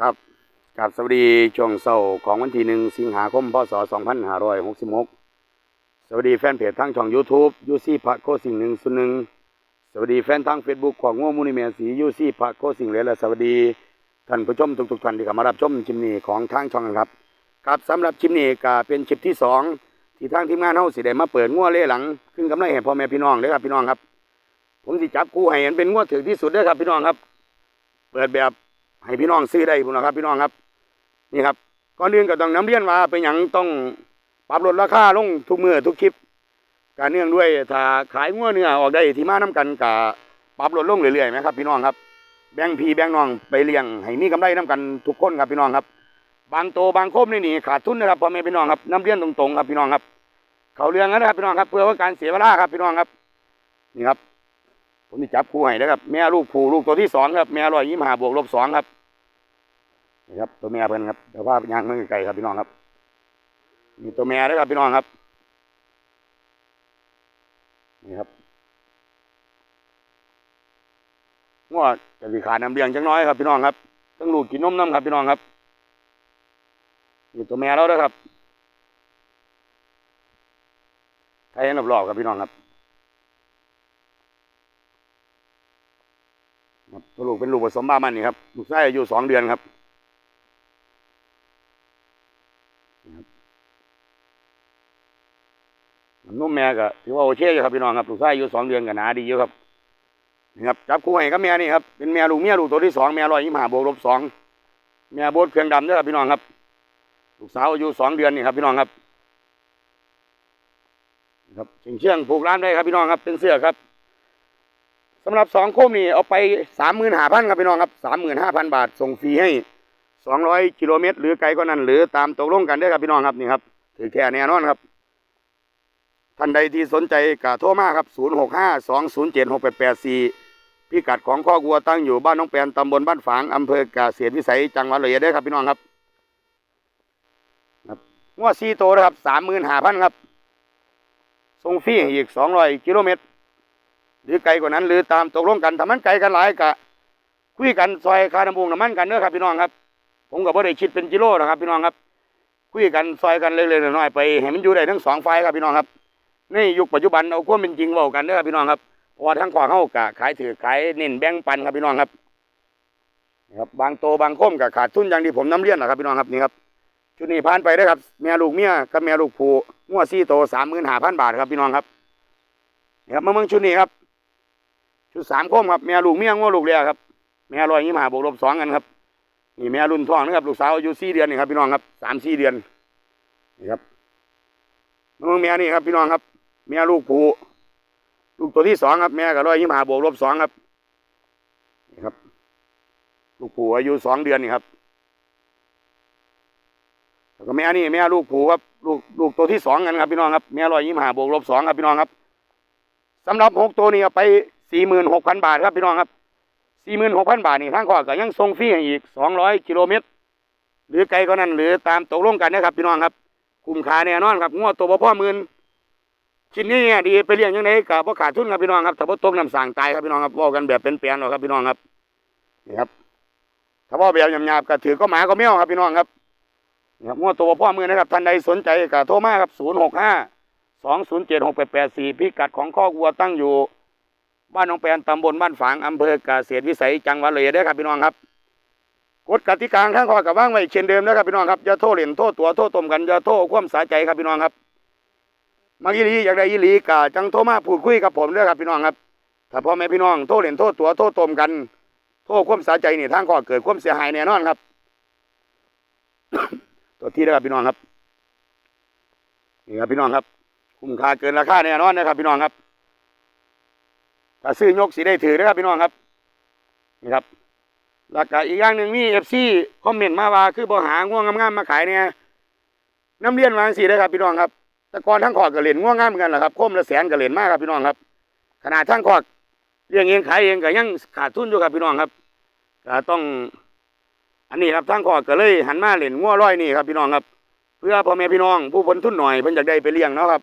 ครับกับสวัสดีช่วงเช้าของวันที่หนึ่งสิงหาคมพศ 2566 สวัสดีแฟนเพจทางช่อง YouTube ยูซี่พระโคสิ่งหนึ่งส่วนหนึ่งสวัสดีแฟนทาง Facebook ของง่วมูนิเมียสียูซี่พระโคสิ่งเหลยและสวัสดีท่านผู้ชมทุกๆท่านที่เข้ามารับชมชิมนี้ของทางช่องครับครับสำหรับชิมนี้ก็เป็นชิปที่สองที่ทางทีมงานเฮาสิได้มาเปิดงัวเล่หลังขึ้นกำไรให้พ่อแม่พี่น้องเด้ครับพี่น้องครับ ผมสิจับคู่ให้เห็นเป็นงวดถือที่สุดเด้ครับพี่น้องครับ เปิดแบบ ให้พี่น้องซื้อได้พุ่นนะครับ พี่น้องครับ นี่ครับก่อนอื่นก็ต้องน้ำเรียนว่าเป็นอย่างต้องปรับลดราคาลงทุกมือทุกคลิปการเนื่องด้วยถ้าขายงัวเนื้อออกได้ที่มาน้กันกับปรับลดลงเรื่อยๆไหมครับ พี่น้องครับ แบ่งพี่แบ่งน้องไปเลี้ยงให้มีกำไรน้กันทุกคนครับพี่น้องครับ บางโตบางโคมนี่นี่ขาดทุนนะครับพ่อแม่พี่น้องครับน้ำเรียนตรงๆครับพี่น้องครับ เขาเรื่องนั้นนะครับพี่น้องครับ เพื่อว่าการเสียเวลาครับพี่น้องครับนี่ครับ ผมจะจับคู่ให้นะครับ แม่ลูกผูลูกตัวที่สองครับ แม่ร้อยยี่สิบห้าบวกลบสองครับนี่ครับ ตัวแม่เพิ่นครับเดี๋ยวพาย่างเมือไกลครับพี่น้องครับนี่ตัวแม่ด้วยครับพี่น้องครับนี่ครับงวดจะสีขาดน้ำเลี้ยงจังน้อยครับพี่น้องครับต้องลูกกินนมน้ำครับพี่น้องครับนี่ตัวแม่แล้วด้วยครับไทยนับรอบครับพี่น้องครับ ครับตัว ลูกเป็นลูกผสมบ้ามันนี่ครับ ลูกไส้อายุสองเดือนครับ นุ่มแม่ก็ถือว่าโอเคอยู่ครับพี่น้องครับ ลูกไส้อายุสองเดือนก็หนาดีอยู่ครับนี่ครับ จับคู่ให้กับแม่นี่ครับ เป็นแม่ลูกเมียลูกตัวที่สองแม่รอยยี่สิบห้าบวกลบสองแม่โบดเครื่องดำด้อครับพี่น้องครับ ลูกสาวอายุสองเดือนนี่ครับพี่น้องครับนะครับเชียงเชียงผูกร้านได้ครับพี่น้องครับ เป็นเสื้อครับ สำหรับสองโคมนี่เอาไปสามหมื่นห้าพันครับพี่น้องครับสามหมื่นห้าพันบาทส่งฟรีให้สองร้อยกิโลเมตร หรือไกลกว่านั้น หรือตามตกลงกันได้ครับพี่น้องครับนี่ครับถือแค่แน่นอนครับ ท่านใดที่สนใจกะโทรมาครับศูนย์หกห้าสองศูนย์เจ็ดหกแปดแปดสี่พิกัดของข้อกัวตั้งอยู่บ้านน้องแปนตำบลบ้านฝางอำเภอกเกษตรวิสัยจังหวัดเลยเอ็ดเด้ครับพี่น้องครับครับงวดซีโตนะครับสามหมื่นห้าพันครับส่งฟรีอีกสองร้อยกิโลเมตร หรือไกลกว่านั้น หรือตามตกลงกันถ้ามันไกลกันหลายกะคุยกันซอยคาน้ำมูกน้ำมันกันเด้อครับพี่น้องครับ ผมก็บ่ได้คิดเป็นกิโลนะครับ พี่น้องครับ คุยกันซอยกันเล็กๆน้อยๆไปให้มันอยู่ได้ทั้งสองฝ่ายครับพี่น้องครับในยุคปัจจุบันเอาความเป็นจริงเว้ากันเด้อครับพี่น้องครับเพราะว่าทั้งขวางเฮากะขายถือขายเน้นแบ่งปันครับพี่น้องครับนะครับบางโตบางคมกะขาดทุนอย่างที่ผมนำเรียนนะครับพี่น้องครับนี่ครับชุดนี้ผ่านไปได้ครับแม่ลูกเมียกับแม่ลูกผู้งวดซี่โตสามหมื่นห้าพันบาทครับพี่น้องครับนี่ครับมาเมืองชุดนี้ครับ ชุดสามคมครับแม่ลูกเมียงัวลูกเรียครับแม่ลอยยี่ห้าบวกลบสองกันครับนี่แม่รุ่นท้องนะครับลูกสาวอายุสี่เดือนนี่ครับพี่น้องครับสามสี่เดือนนี่ครับน้องแม่นี่ครับพี่น้องครับแม่ลูกผูลูกตัวที่สองครับแม่ก็ร้อยยี่ห้าบวกลบสองครับนี่ครับ ลูกผูอายุสองเดือนนี่ครับแล้วก็แม่นี่แม่ลูกผูครับลูกลูกตัวที่สองกันครับพี่น้องครับแม่ร้อยยี่ห้าบวกลบสองครับพี่น้องครับสำหรับหกตัวนี้ไป สี่หมื่นหกพันบาทครับพี่น้องครับสี่หมื่นหกพันบาทนี่ทางข้อก็ยังส่งฟรีอีกสองร้อยกิโลเมตร หรือไกลก็นั้น หรือตามตกลงกันนะครับพี่น้องครับคุ้มค่าแน่นอนครับงวดตัวพ่อหมื่นชิ้นนี้เนี่ยดีไปเลี้ยงยังไงกับพ่ขาดทุนครับพี่น้องครับถ้าพ่ตกน้ำสั่งตายครับพี่น้องครับว่ากันแบบเป็นเปลี่ยนหรอกครับพี่น้องครับนี่ครับถ้าว่าแบบหยาบๆก็ถือก็หมาก็แมวครับพี่น้องครับนี่ครับงวดตัวพ่อหมื่นนะครับท่านใดสนใจก็โทรมาครับศูนย์หกห้าสองศูนย์เจ็ดหกแปดแปดสี่พิกัดของข้อวัวตั้งอยู่ บ้านหนองแปนตำบลบ้านฝางอำเภอกเกษตรวิสัยจังหวัดเลยเด้ครับพี่น้องครับกฎกติกาข้างข้อกับว่างไว้เช่นเดิมนะครับพี่น้องครับอย่าโทษเหรียญโทษตัวโทษตมกันอย่าโทษความสาใจครับพี่น้องครับมาอีหลีอยากได้อีหลีกะจังโทรมาพูดคุยกับผมด้อครับพี่น้องครับถ้าพ่อแม่พี่น้องโทษเหรียญโทษตัวโทษตมกัน โทษความสาใจนี่ทางข้อเกิดความเสียหายแน่นอนครับตัวที่เด้อครับพี่น้องครับนี่ครับพี่น้องครับ คุ้มค่าเกินราคาแน่นอนนะครับพี่น้องครับ ถ้าซื้อยกสีได้ถือนะครับพี่น้องครับนี่ครับแล้วก็อีกอย่างหนึ่งมีเอฟซีคอมเมนต์มาว่าคือบ่หาง่วงงามๆมาขายเนี่ยน้ำเลี้ยนวางสีได้ครับพี่น้องครับแต่กอนทั้งขอดก็เหรียญง่วงงามเหมือนกันแหละครับคมละแสนก็เหรียญมากครับพี่น้องครับ ขนาดทั้งขอดเลี้ยงเองขายเองก็ยังขาดทุนอยู่ครับพี่น้องครับก็ต้องอันนี้ครับทั้งขอดก็เลยหันมาเหรียญง่วร้อยนี่ครับพี่น้องครับ เพื่อพ่อแม่พี่น้องผู้พ้นทุนหน่อยเพิ่นอยากได้ไปเลี้ยงเนาะครับ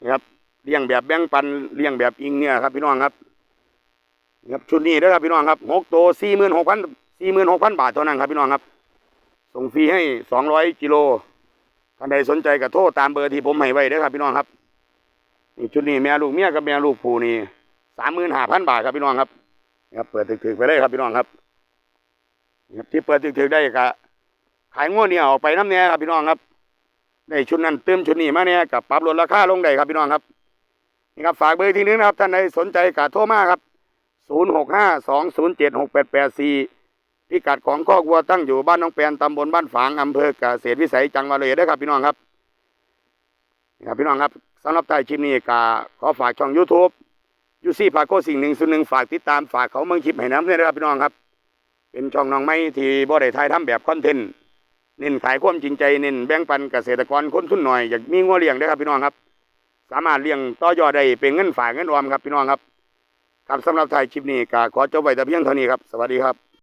นี่ครับ เลี้ยงแบบแบ่งปันเลี้ยงแบบอิงเนี่ยครับพี่น้องครับครับชุดนี้เด้อครับพี่น้องครับหกตัวสี่หมื่นหกพันสี่หมื่นหกพันบาทเท่านั้นครับพี่น้องครับ ส่งฟรีให้สองร้อยกิโลท่านใดสนใจก็โทรตามเบอร์ที่ผมให้ไว้เด้ครับพี่น้องครับนี่ชุดนี้แม่ลูกเมียกับแม่ลูกผู้นี่สามหมื่นห้าพันบาทครับพี่น้องครับครับ เปิดถึกๆไปเลยครับพี่น้องครับครับที่เปิดถึกๆได้ก็ขายงวดเนี่ยออกไปน้ำเนี่ยครับพี่น้องครับได้ชุดนั้นเติมชุดนี้มาเนี่ยกับปรับลดราคาลงได้ครับพี่น้องครับ นี่ครับฝากเบอร์อีกทีนึงนะครับ ท่านใดสนใจก็โทรมาครับศูนย์หกห้าสองศูนย์เจ็ดหกแปดแปดสี่พิกัดของข้อกวัวตั้งอยู่บ้านน้องแปนตำบลบ้านฝางอำเภอกเกษตรวิสัยจังหวัดเลยเด้ครับพี่น้องครับนี่ครับพี่น้องครับสำหรับใต้คลิปนี้ก็ขอฝากช่อง YouTube ยูซี่พาโกสิ่งหนึ่งส่วนหนึ่งฝากติดตามฝากเขาเมืองคลิปให้น้ำด้วยนะครับพี่น้องครับ เป็นช่องน้องไม้ที่บ่ได้ถ่ายทำแบบคอนเทนต์เน้นขายความจริงใจเน้นแบ่งปันเกษตรกรคนทุนหน่อยอยากมีงัวเลี้ยงเด้ครับพี่น้องครับ สามารถเลี้ยงต่อยอดได้เป็นเงินฝากเงินออมครับพี่น้องครับครับสำหรับถ่ายคลิปนี้ก็ขอจบไว้แต่เพียงเท่านี้ครับ สวัสดีครับ